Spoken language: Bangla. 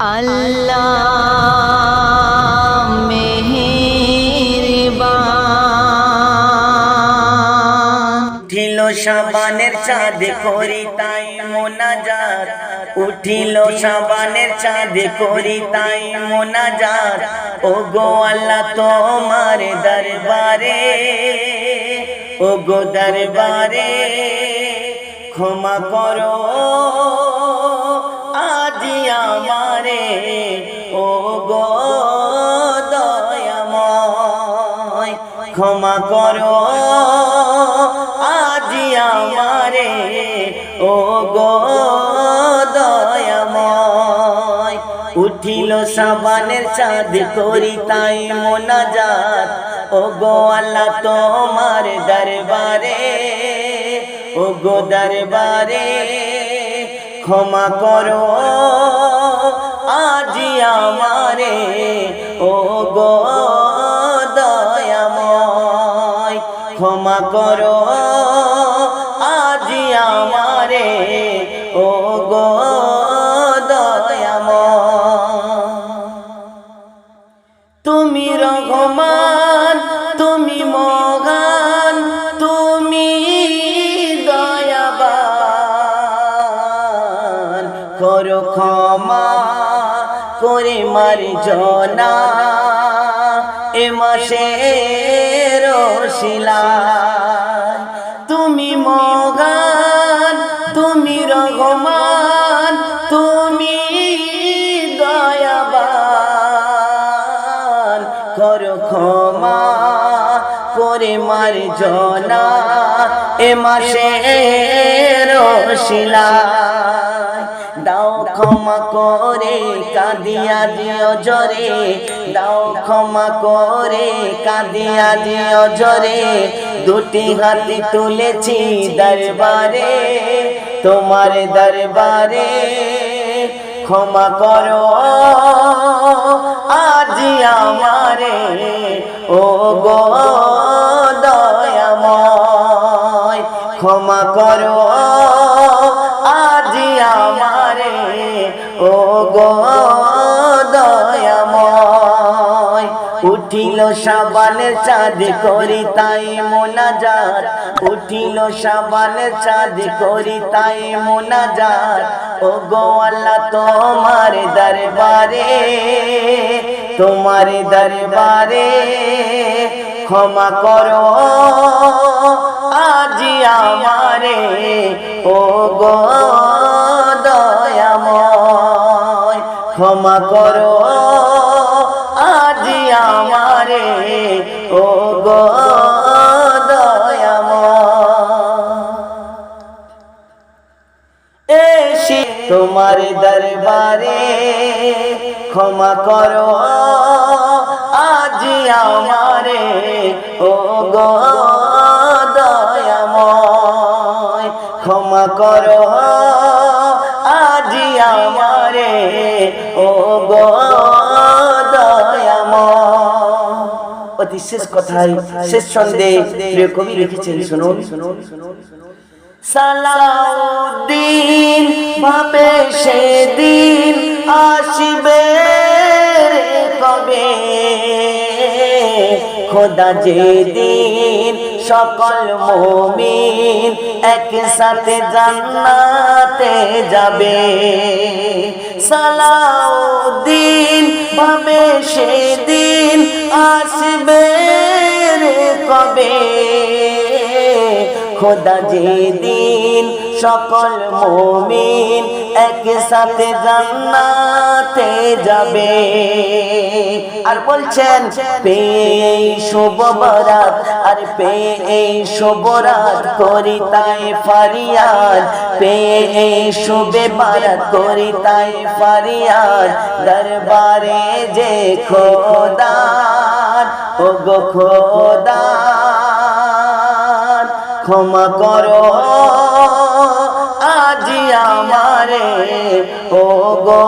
আল্লাহ উঠিল সাবানের চাঁদ করি তাই মোনাজাত। উঠিল সাবানের চাঁদ করি তাই মোনাজাত। ও গো আল্লাহ তোমার দরবারে ও গো দরবারে ক্ষমা করো। আজি ও গো দয়াময়, ক্ষমা করো। আজি আমারে, ও গো দয়াময়, উঠিল সাবানের চাঁদ করি তাই মোনাজাত ও গো আল্লাহ তোমার দরবারে, ও গো দরবারে, ক্ষমা করো। আজি আমারে ও গো দয়াময়, ক্ষমা করো। আজি আমারে ও গো তুমি রঘমান তুমি মগান করে মার জনা। এ মাসে রশিলা তুমি মগান, তুমি রঘমান তুমি দয়াবান। করো ক্ষমা করে মার জনা। এ মাসে রশিলা ক্ষমা করে কাঁদিয়া দিও জরে। দাও ক্ষমা করে কাঁদিয়া দিও জরে। দুটি হাতি তুলেছি দরবারে, তোমার দরবারে। ক্ষমা করো, আজি আমারে। ও গো দয়াময়, ক্ষমা করো, আজি আমারে। ও দয়াময়, উঠিল সাবানের চাঁদ করি তাই মোনাজাত, উঠিল সাবানের চাঁদ করি তাই মোনাজাত। ও গো আল্লাহ তোমার দরবারে তোমার দরবারে ক্ষমা করো। ক্ষমা করো। আজি আমারে, ও গো এসে তোমার দরবারে ক্ষমা করো। আজি আমারে, ও গো ক্ষমা করো। ও অতি শেষ কথাই শেষ ছন্দে প্রিয় কবি লিখেছেন, শুনুন। সালাউদ্দিন, ভাবে সেদিন আসবে কবে? খোদা যেদিন সকল মমিন একসাথে জান্নাতে যাবে। সালাউদ্দিন ভাবে সেদিন আসবে রে কবে? খোদা যেদিন সকল মমিন একসাথে জান্নাতে যাবে। আর বলছেন শুভ বরাত, আর পে এই শুভ রাত করি তাই ফারিয়াদ। এই শুভে বারাত করি তাই ফারিয়াদ। দরবারে যে খোদার ও গো খোদার, ক্ষমা করো। ও গো